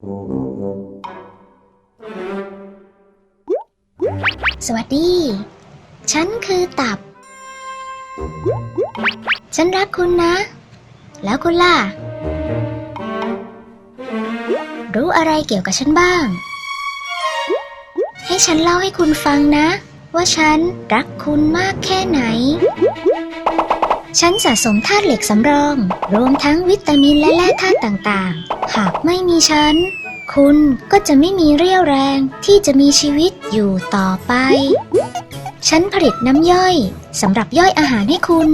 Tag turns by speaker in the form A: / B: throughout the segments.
A: สวัสดี ฉันคือตับ ฉันรักคุณนะ แล้วคุณล่ะ รู้อะไรเกี่ยวกับฉันบ้าง ให้ฉันเล่าให้คุณฟังนะ ว่าฉันรักคุณมากแค่ไหน ฉันสะสมธาตุเหล็กสำรอง รวมทั้งวิตามินและแร่ธาตุต่างๆ หากไม่มีฉัน คุณก็จะไม่มีเรี่ยวแรงที่จะมีชีวิตอยู่ต่อไป ฉันผลิตน้ำย่อยสำหรับย่อยอาหารให้คุณ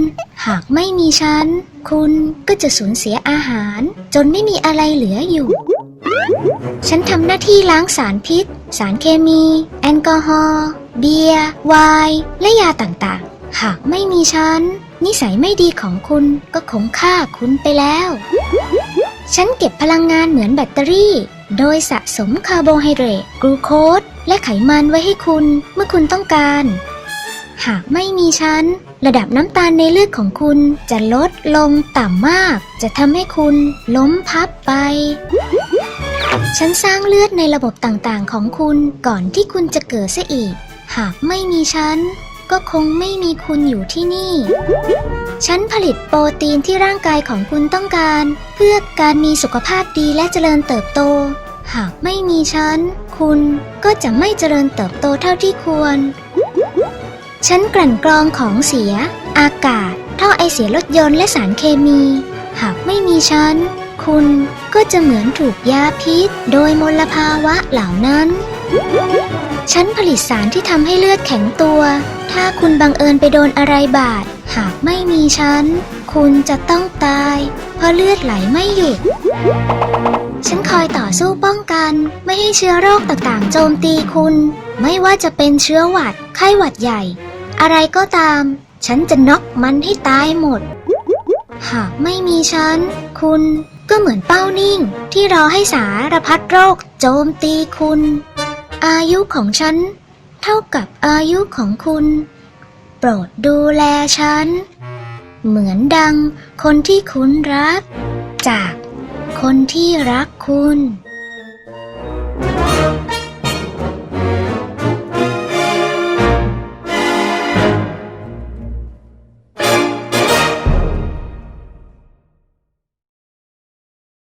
A: หากไม่มีฉัน คุณก็จะสูญเสียอาหาร จนไม่มีอะไรเหลืออยู่ ฉันทำหน้าที่ล้างสารพิษ สารเคมี แอลกอฮอล์เบียร์ไวน์และยาต่างๆ หากไม่มีฉัน นิสัยไม่ดีของคุณก็คงฆ่าคุณไปแล้ว ฉันเก็บพลังงานเหมือนแบตเตอรี่ โดยสะสมคาร์โบไฮเดรตกลูโคสและไขมันไว้ให้คุณเมื่อคุณต้องการ หากไม่มีฉัน ระดับน้ำตาลในเลือดของคุณจะลดลงต่ำมาก จะทำให้คุณล้มพับไป ฉันสร้างเลือดในระบบต่างๆของคุณก่อนที่คุณจะเกิดซะอีก หากไม่มีฉัน ก็คงไม่มีคุณอยู่ที่นี่ ฉันผลิตโปรตีนที่ร่างกายของคุณต้องการ เพื่อการมีสุขภาพดีและเจริญเติบโต หากไม่มีฉัน คุณก็จะไม่เจริญเติบโตเท่าที่ควร ฉันกลั่นกรองของเสีย อากาศ ท่อไอเสียรถยนต์และสารเคมี หากไม่มีฉัน คุณก็จะเหมือนถูกยาพิษ โดยมลภาวะเหล่านั้น ฉันผลิตสารที่ทำให้เลือดแข็งตัว ถ้าคุณบังเอิญไปโดนอะไรบาด หากไม่มีฉัน คุณจะต้องตาย เพราะเลือดไหลไม่หยุด ฉันคอยต่อสู้ป้องกัน ไม่ให้เชื้อโรคต่างๆ โจมตีคุณ ไม่ว่าจะเป็นเชื้อหวัด ไข้หวัดใหญ่ อะไรก็ตาม ฉันจะน็อกมันให้ตายหมด หากไม่มีฉัน คุณก็เหมือนเป้านิ่ง ที่รอให้สารพัดโรค โจมตีคุณ อายุของฉัน เท่ากับอายุของคุณ โปรดดูแลฉัน เหมือนดังคนที่คุณรัก จากคนที่รักคุณ